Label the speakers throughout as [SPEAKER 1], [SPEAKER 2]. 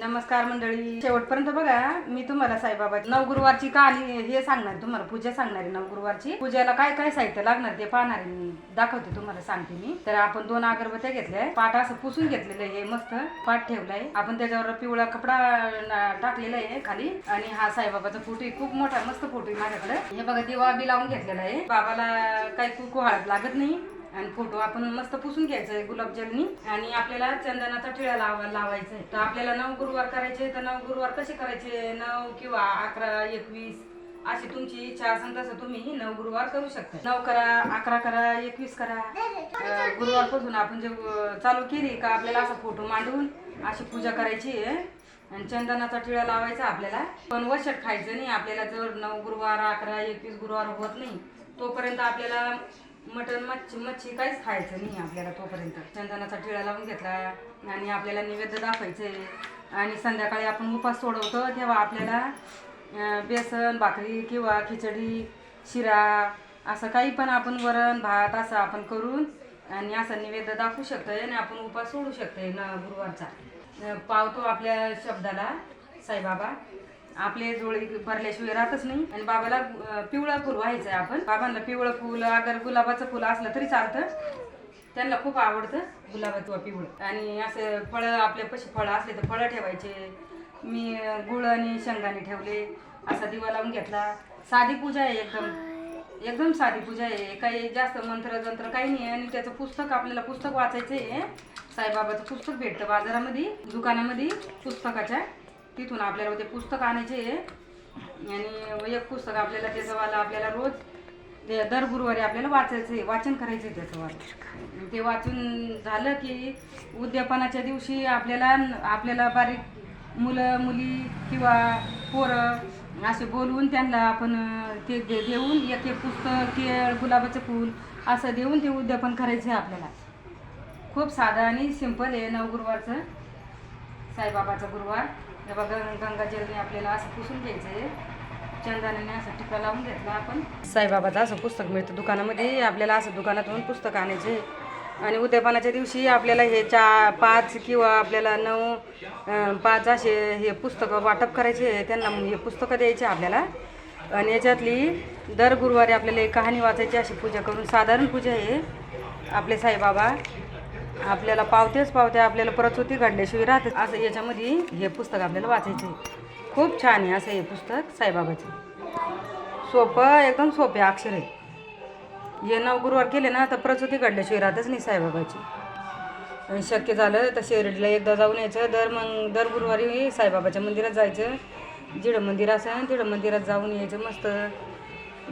[SPEAKER 1] नमस्कार मंडळी. शेवटपर्यंत बघा मी तुम्हाला साईबाबा नवगुरुवारची कहाणी हे सांगणार तुम्हाला पूजा सांगणार आहे नवगुरुवारची पूजेला काय काय साहित्य लागणार ते पाहणार आहे मी. दाखवते तुम्हाला सांगते मी. तर आपण दोन अगरबत्त्या घेतल्या पाट असं पुसून घेतलेलं आहे हे मस्त पाट ठेवलाय. आपण त्याच्यावर पिवळा कपडा टाकलेला आहे खाली. आणि हा साईबाबाचा फोटो खूप मोठा मस्त फोटो आहे माझ्याकडे. हे बघा दिवा बी लावून घेतलेला आहे. बाबाला काही कुकू हळद लागत नाही. आणि फोटो आपण मस्त पुसून घ्यायचा आहे गुलाबजलनी आणि आपल्याला चंदनाचा टिळा लावा लावायचा आहे तर आपल्याला नऊ गुरुवार करायचे तर नऊ गुरुवार कसे करायचे? नऊ किंवा अकरा एकवीस अशी तुमची इच्छा असेल तसं तुम्ही नऊ गुरुवार करू शकता. नऊ करा अकरा करा एकवीस करा. अं, गुरुवारपासून आपण जे चालू केली का आपल्याला असा फोटो मांडून अशी पूजा करायची आहे. आणि चंदनाचा टिळा लावायचा आपल्याला. पण वशट खायचं नाही. आपल्याला जर नऊ गुरुवार अकरा एकवीस गुरुवार होत नाही तोपर्यंत आपल्याला मटण मच्छी मच्छी काहीच खायचं नाही आपल्याला तोपर्यंत. चंदनाचा टिळा लावून घेतला आणि आपल्याला नैवेद्य आहे आणि संध्याकाळी आपण उपास सोडवतो तेव्हा आपल्याला बेसन भाकरी किंवा खिचडी शिरा असं काही पण आपण वरण भात असं आपण करून आणि असं निवेद्य दाखवू शकतो आणि आपण उपास सोडू शकतो न गुरुवारचा. पावतो आपल्या शब्दाला साईबाबा. आपले जोळी भरल्याशिवाय राहतच नाही. आणि बाबाला पिवळं फुल व्हायचंय आपण. बाबांना पिवळं फुल अगर गुलाबाचं फुल असलं तरी चालतं. त्यांना खूप आवडतं गुलाबाचं किंवा पिवळं. आणि असं फळं आपल्या पशी फळं असले तर फळं ठेवायचे. मी गुळ आणि शेंगाने ठेवले. असा दिवा लावून घेतला. साधी पूजा आहे एकदम. एकदम साधी पूजा आहे. काही जास्त मंत्र जंत्र काही नाही आणि त्याचं पुस्तक आपल्याला पुस्तक वाचायचं आहे साईबाबाचं पुस्तक भेटतं बाजारामध्ये दुकानामध्ये पुस्तकाच्या. तिथून आपल्याला ते पुस्तक आणायचे आहे. आणि एक पुस्तक आपल्याला त्याचंवाला आपल्याला रोज ते दर गुरुवारी आपल्याला वाचायचं आहे वाचन करायचं आहे त्याचं ते वाचून झालं की उद्यापनाच्या दिवशी आपल्याला आपल्याला बारीक मुलं मुली किंवा पोरं असे बोलवून त्यांना आपण ते दे- देऊन एक एक पुस्तक केळ गुलाबाचं फूल असं देऊन ते उद्यापन करायचं आहे आपल्याला. खूप साधा आणि सिंपल आहे नवगुरुवारचं साईबाबाचा गुरुवार. हे बघा गंगाजलने आपल्याला असं पुसून घ्यायचं आहे चंदाने असं टिका लावून घेतला आपण. साईबाबाचं असं पुस्तक मिळतं दुकानामध्ये. आपल्याला असं दुकानातून पुस्तक आणायचे. आणि उद्यापनाच्या दिवशी आपल्याला हे चा पाच किंवा आपल्याला नऊ पाच असे हे पुस्तकं वाटप करायचे त्यांना हे पुस्तकं द्यायचे आपल्याला. आणि याच्यातली दर गुरुवारी आपल्याला एक कहाणी वाचायची अशी पूजा करून साधारण पूजा आहे. आपले साईबाबा आपल्याला पावतेच पावत्या आपल्याला प्रसूती घडल्याशिवाय राहते असं याच्यामध्ये हे पुस्तक आपल्याला वाचायचं आहे खूप छान आहे असं हे पुस्तक साईबाबाचं. सोपं एकदम सोपे अक्षर आहे. हे नऊ गुरुवार केले ना तर प्रसूती घडल्याशिवाय राहतच नाही साईबाबाची. आणि शक्य झालं तर शिर्डीला एकदा जाऊन यायचं. दर मग दर गुरुवारी साईबाबाच्या मंदिरात जायचं. जिडं मंदिर असं तिडं मंदिरात जाऊन यायचं मस्त.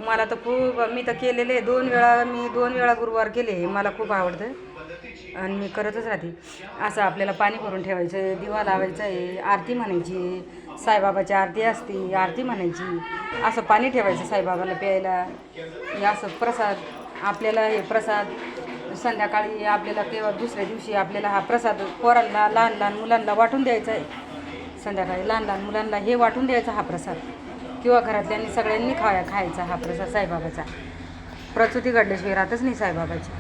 [SPEAKER 1] मला तर खूप मी तर केलेले दोन वेळा मी दोन वेळा गुरुवार केले. मला खूप आवडतं. आणि मी करतच राहते. असं आपल्याला पाणी भरून ठेवायचं दिवा लावायचा आहे आरती म्हणायची साईबाबाची आरती असते आरती म्हणायची असं पाणी ठेवायचं साईबाबाला प्यायला. हे असं प्रसाद आपल्याला हे प्रसाद संध्याकाळी आपल्याला तेव्हा दुसऱ्या दिवशी आपल्याला हा प्रसाद पोरांना लहान लहान मुलांना वाटून द्यायचा आहे. संध्याकाळी लहान लहान मुलांना हे वाटून द्यायचा हा प्रसाद. किंवा घरातल्यांनी सगळ्यांनी खाया खायचा हा प्रसाद साईबाबाचा. प्रचुती घडल्याशिवाय राहतच नाही साईबाबाची.